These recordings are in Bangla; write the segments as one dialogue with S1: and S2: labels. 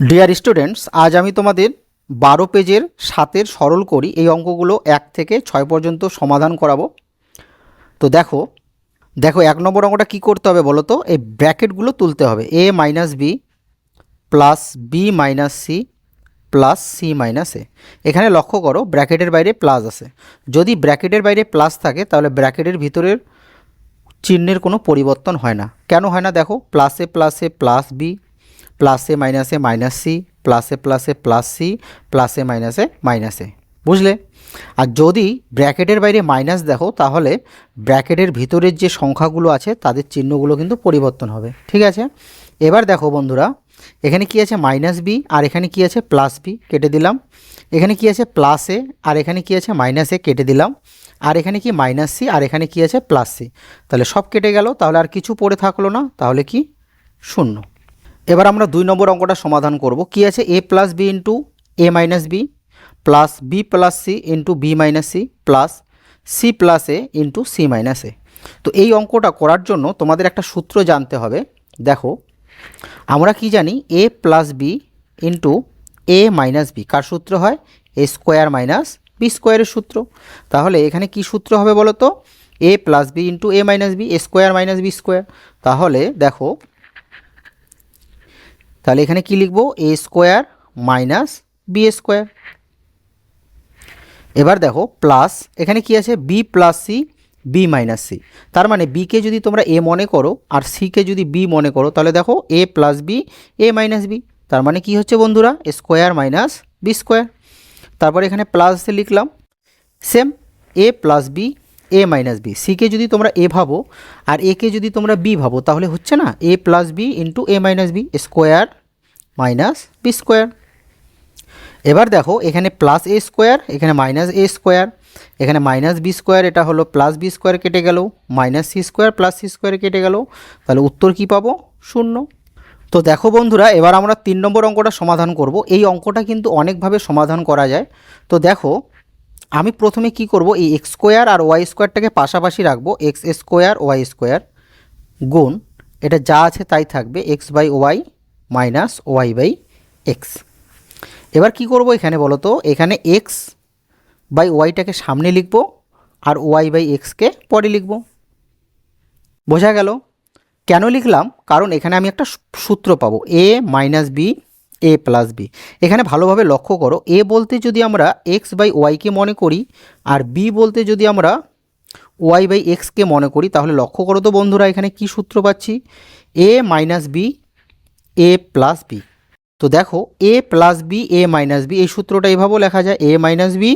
S1: ডিয়ার স্টুডেন্টস আজ আমি তোমাদের বারো পেজের সাতের সরল করি। এই অঙ্কগুলো এক থেকে ছয় পর্যন্ত সমাধান করাবো। তো দেখো দেখো এক নম্বর অঙ্কটা কী করতে হবে বলো তো? এই ব্র্যাকেটগুলো তুলতে হবে। A minus B plus B minus C plus C minus A এখানে লক্ষ্য করো, ব্র্যাকেটের বাইরে প্লাস আছে। যদি ব্র্যাকেটের বাইরে প্লাস থাকে, তাহলে ব্র্যাকেটের ভিতরের চিহ্নের কোনো পরিবর্তন হয় না। কেন হয় না? দেখো প্লাসে প্লাসে প্লাস বি প্লাসে মাইনাসে মাইনাস সি প্লাসে প্লাসে প্লাস সি প্লাসে মাইনাসে মাইনাসে বুঝলে? আর যদি ব্র্যাকেটের বাইরে মাইনাস দেখো, তাহলে ব্র্যাকেটের ভিতরের যে সংখ্যাগুলো আছে, তাদের চিহ্নগুলো কিন্তু পরিবর্তন হবে। ঠিক আছে? এবার দেখো বন্ধুরা, এখানে কি আছে মাইনাস বি আর এখানে কি আছে প্লাস বি কেটে দিলাম। এখানে কি আছে প্লাস আর এখানে কি আছে মাইনাস কেটে দিলাম। আর এখানে কি মাইনাস সি আর এখানে কি আছে প্লাস সি তাহলে সব কেটে গেল, তাহলে আর কিছু পড়ে থাকল না, তাহলে কি? শূন্য। এবার আমরা দুই নম্বর অঙ্কটা সমাধান করব। কি আছে? A plus B into A minus B plus B plus C into B minus C plus C plus A into C minus A তো এই অঙ্কটা করার জন্য তোমাদের একটা সূত্র জানতে হবে। দেখো, আমরা কি জানি? A plus B into A minus B কার সূত্র হয়? এ স্কোয়ার মাইনাস বি স্কোয়ারের সূত্র। তাহলে এখানে কি সূত্র হবে বলো তো A plus B into A minus B A square minus B square তাহলে দেখো তাহলে এখানে কি লিখব? A square minus B square এবার দেখো প্লাস এখানে কি আছে? B plus C B minus C তার মানে বিকে যদি তোমরা এ মনে করো আর সিকে যদি বি মনে করো, তাহলে দেখো A plus B A minus B তার মানে কি হচ্ছে বন্ধুরা? স্কোয়ার মাইনাস বি স্কোয়ার তারপর এখানে প্লাস লিখলাম। Same A plus B A minus B সিকে যদি তোমরা এ ভাবো আর একে যদি তোমরা বি ভাবো, তাহলে হচ্ছে না? A plus B into A minus B square minus B square এবার দেখো, এখানে প্লাস এ স্কোয়ার এখানে মাইনাস এ স্কোয়ার এখানে মাইনাস বি স্কোয়ার এটা হলো প্লাস বি স্কোয়ার কেটে গেল minus C square plus C square কেটে গেল, তাহলে উত্তর কি পাবো? শূন্য। তো দেখো বন্ধুরা, এবার আমরা তিন নম্বর অঙ্কটা সমাধান করব। এই অঙ্কটা কিন্তু অনেকভাবে সমাধান করা যায়। তো দেখো আমি প্রথমে কি করব? এই এক্স স্কোয়ার আর ওয়াই স্কোয়ারটাকে পাশাপাশি রাখব। এক্স স্কোয়ার ওয়াই স্কোয়ার গুণ, এটা যা আছে তাই থাকবে X by Y minus Y by X এবার কি করব এখানে বলো তো? এখানে এক্স বাই ওয়াইটাকে সামনে লিখব আর ওয়াই বাই এক্সকে পরে লিখব। বোঝা গেল? কেন লিখলাম? কারণ এখানে আমি একটা সূত্র পাবো। A minus B A plus B এখানে ভালোভাবে লক্ষ্য করো এ বলতে যদি আমরা এক্স বাই ওয়াইকে মনে করি আর বি বলতে যদি আমরা ওয়াই বাই এক্সকে মনে করি, তাহলে লক্ষ্য করো তো বন্ধুরা, এখানে কি সূত্র পাচ্ছি? A minus B A plus B তো দেখো A plus B A minus B এই সূত্রটা এভাবেও লেখা যায়। A minus B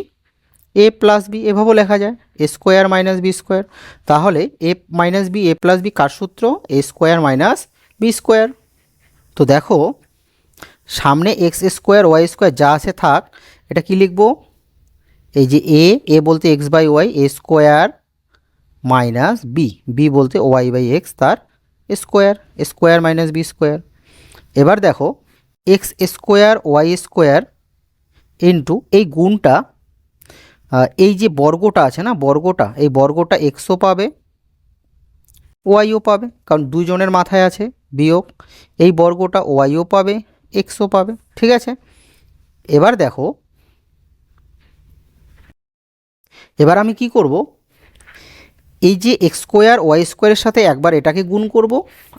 S1: A plus B এভাবেও লেখা যায়। A square minus B square তাহলে A minus B A plus B কার সূত্র? A square minus B square তো দেখো সামনে এক্স স্কোয়ার ওয়াই স্কোয়ার যা আছে থাক, এটা কি লিখব? এই যে এ এ বলতে x by y a square minus b b বলতে ওয়াই বাই এক্স তার square square minus b square. এবার দেখো x square y square into এই গুণটা এই যে বর্গটা আছে না, বর্গটা, এই বর্গটা এক্সও পাবে ওয়াইও পাবে, কারণ দুজনের মাথায় আছে বিয়োগ, এই বর্গটা ওয়াইও পাবে এক্সও পাবে, ঠিক আছে? এবার দেখো, এবার আমি কি করব? এই যে এক্স স্কোয়ার ওয়াই স্কোয়ারের সাথে একবার এটাকে গুণ করব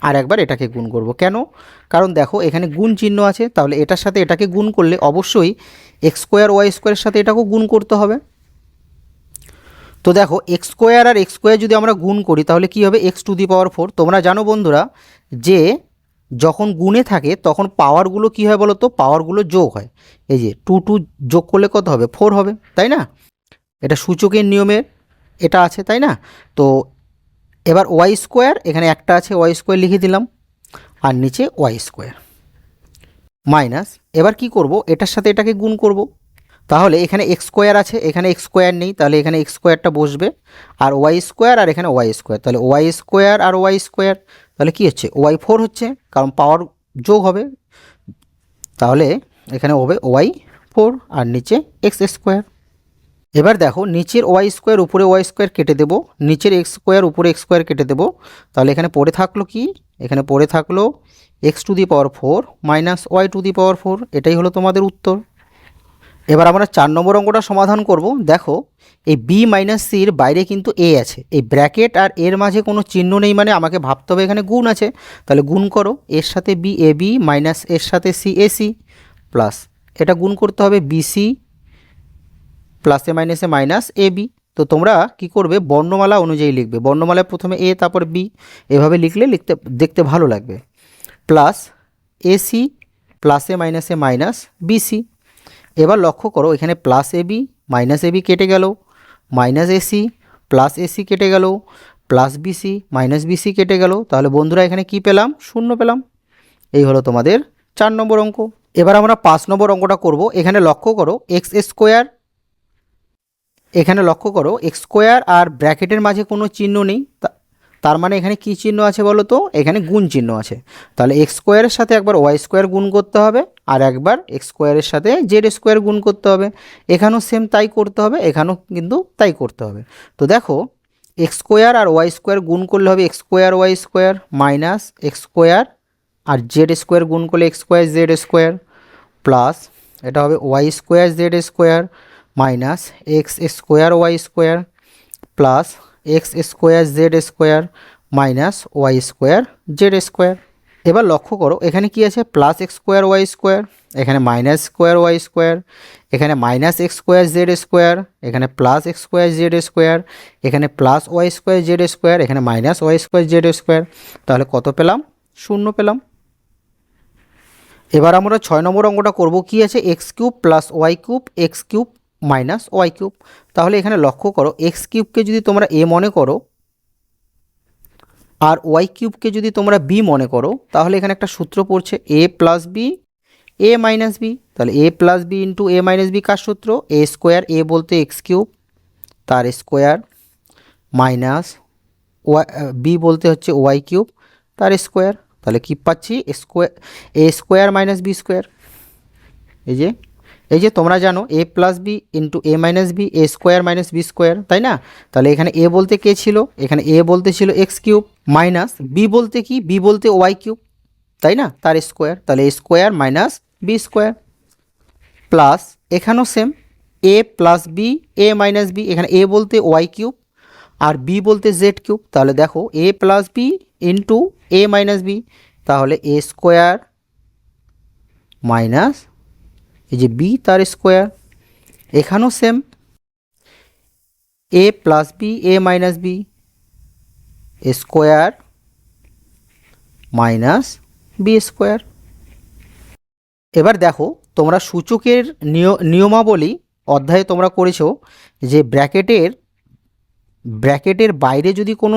S1: আর একবার এটাকে গুণ করব। কেন? কারণ দেখো, এখানে গুণ চিহ্ন আছে, তাহলে এটার সাথে এটাকে গুণ করলে অবশ্যই এক্স স্কোয়ার ওয়াই স্কোয়ারের সাথে এটাকেও গুণ করতে হবে। তো দেখো এক্স স্কোয়ার আর এক্স স্কোয়ার যদি আমরা গুণ করি, তাহলে কি হবে? X to the power four তোমরা জানো বন্ধুরা যে যখন গুণে থাকে, তখন পাওয়ারগুলো কী হয় বলো তো পাওয়ারগুলো যোগ হয়। এই যে টু টু যোগ করলে কত হবে? ফোর হবে, তাই না? এটা সূচকের নিয়মে এটা আছে, তাই না? তো এবার ওয়াই স্কোয়ার এখানে একটা আছে ওয়াই স্কোয়ার লিখে দিলাম। আর নিচে ওয়াই স্কোয়ার মাইনাস এবার কি করব? এটার সাথে এটাকে গুণ করব। তাহলে এখানে এক্স স্কোয়ার আছে, এখানে এক্স স্কোয়ার নেই, তাহলে এখানে এক্স স্কোয়ারটা বসবে, আর ওয়াই স্কোয়ার আর এখানে ওয়াই স্কোয়ার তাহলে ওয়াই স্কোয়ার আর ওয়াই স্কোয়ার তাহলে কী হচ্ছে? ওয়াই ফোর হচ্ছে, কারণ পাওয়ার যোগ হবে, তাহলে এখানে হবে ওয়াই ফোর আর নিচে এক্স স্কোয়ার এবার দেখো, নিচের ওয়াই স্কোয়ার উপরে ওয়াই স্কোয়ার কেটে দেবো, নিচের এক্স স্কোয়ার উপরে এক্স স্কোয়ার কেটে দেবো, তাহলে এখানে পড়ে থাকল কি? এখানে পড়ে থাকল x to the power four minus y to the power four এটাই হলো তোমাদের উত্তর। এবার আমরা চার নম্বর অঙ্কটা সমাধান করব। দেখো, এই বি মাইনাস সির বাইরে কিন্তু এ আছে। এই ব্র্যাকেট আর এর মাঝে কোনো চিহ্ন নেই মানে আমাকে ভাবতে হবে এখানে গুণ আছে। তাহলে গুণ করো, এর সাথে বি এ বি মাইনাস এর সাথে সি এ সি প্লাস এটা গুণ করতে হবে বিসি প্লাসে মাইনাসে মাইনাস এ বি তো তোমরা কি করবে? বর্ণমালা অনুযায়ী লিখবে। বর্ণমালায় প্রথমে এ তারপর বি এভাবে লিখলে লিখতে, দেখতে ভালো লাগবে। প্লাস এসি প্লাসে মাইনাসে মাইনাস বিসি এবার লক্ষ্য করো, এখানে প্লাস এবি মাইনাস এবি কেটে গেল। মাইনাস এসি প্লাস এসি কেটে গেল। প্লাস বিসি মাইনাস বিসি কেটে গেল। তাহলে বন্ধুরা, এখানে কি পেলাম? শূন্য পেলাম। এই হলো তোমাদের চার নম্বর অঙ্ক। এবার আমরা পাঁচ নম্বর অঙ্কটা করব। এখানে লক্ষ্য করো এক্স স্কোয়ার এখানে লক্ষ্য করো এক্স স্কোয়ার আর ব্র্যাকেটের মাঝে কোনো চিহ্ন নেই। তার মানে এখানে কি চিহ্ন আছে বলো তো? এখানে গুণ চিহ্ন আছে। তাহলে এক্স স্কোয়ারের সাথে একবার ওয়াই স্কোয়ার গুণ করতে হবে। আর একবার এক্স স্কোয়ারের সাথে জেড স্কোয়ার গুণ করতে হবে। এখানেও সেম তাই করতে হবে, এখানেও কিন্তু তাই করতে হবে। তো দেখো, এক্স স্কোয়ার আর ওয়াই স্কোয়ার গুণ করলে হবে x square, y square minus x square আর জেড স্কোয়ার গুণ করলে x square, z square plus এটা হবে y square, z square minus x square, y square plus x square, z square minus y square, z square. এবার লক্ষ্য করো, এখানে কি আছে? Plus x square y square এখানে মাইনাস স্কোয়ার ওয়াই স্কোয়ার এখানে minus x square z square এখানে plus x square z square এখানে plus y square z square এখানে minus y square z square তাহলে কত পেলাম? শূন্য পেলাম। এবার আমরা ছয় নম্বর অঙ্কটা করব, কি আছে? X cube plus y cube x cube minus y cube তাহলে এখানে লক্ষ্য করো এক্স কিউবকে যদি তোমরা এ মনে করো আর ওয়াই কিউবকে যদি তোমরা বি মনে করো, তাহলে এখানে একটা সূত্র পড়ছে a plus b a minus b তাহলে a plus b into a minus b কার সূত্র? এ স্কোয়ার এ বলতে এক্স কিউব তার স্কোয়ার মাইনাস ওয়াই বি বলতে হচ্ছে ওয়াই কিউব তার স্কোয়ার তাহলে কি পাচ্ছি? Square a square minus b square এই যে এই যে তোমরা জানো a plus b into a minus b a square minus b square তাই না? তাহলে এখানে এ বলতে কে ছিল? এখানে এ বলতে ছিল এক্স কিউব মাইনাস বি বলতে কি? বি বলতে ওয়াই কিউব তাই না? তার স্কোয়ার তাহলে a square minus b square plus এখানেও same a plus b a minus b এখানে এ বলতে ওয়াই কিউব আর বি বলতে জেড কিউব তাহলে দেখো a plus b into a minus b তাহলে এ স্কোয়ার মাইনাস এই যে বি তার স্কোয়ার এখানেও same a plus b a minus b square minus b square এবার দেখো, তোমরা সূচকের নিয়, নিয়মাবলী অধ্যায়ে তোমরা করেছ যে ব্র্যাকেটের ব্র্যাকেটের বাইরে যদি কোনো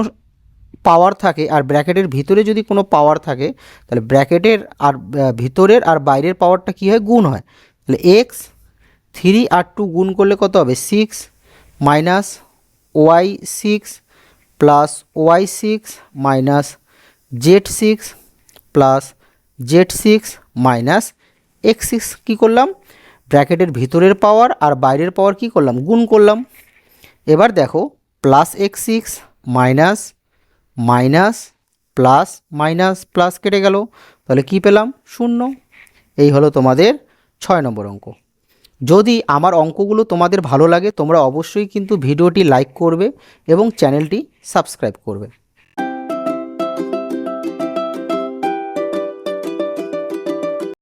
S1: পাওয়ার থাকে আর ব্র্যাকেটের ভিতরে যদি কোনো পাওয়ার থাকে, তাহলে ব্র্যাকেটের আর ভিতরের আর বাইরের পাওয়ারটা কী হয়? গুণ হয়। তাহলে এক্স থ্রি আর টু গুণ করলে কত হবে? Six minus y six plus y six minus z six plus z six minus x six কী করলাম? ব্র্যাকেটের ভিতরের পাওয়ার আর বাইরের পাওয়ার কী করলাম? গুণ করলাম। এবার দেখো plus x six minus minus plus minus plus কেটে গেল। তাহলে কি পেলাম? শূন্য। এই হলো তোমাদের ছয় নম্বর অঙ্ক। যদি আমার অঙ্কগুলো তোমাদের ভালো লাগে, তোমরা অবশ্যই কিন্তু ভিডিওটি লাইক করবে এবং চ্যানেলটি সাবস্ক্রাইব করবে।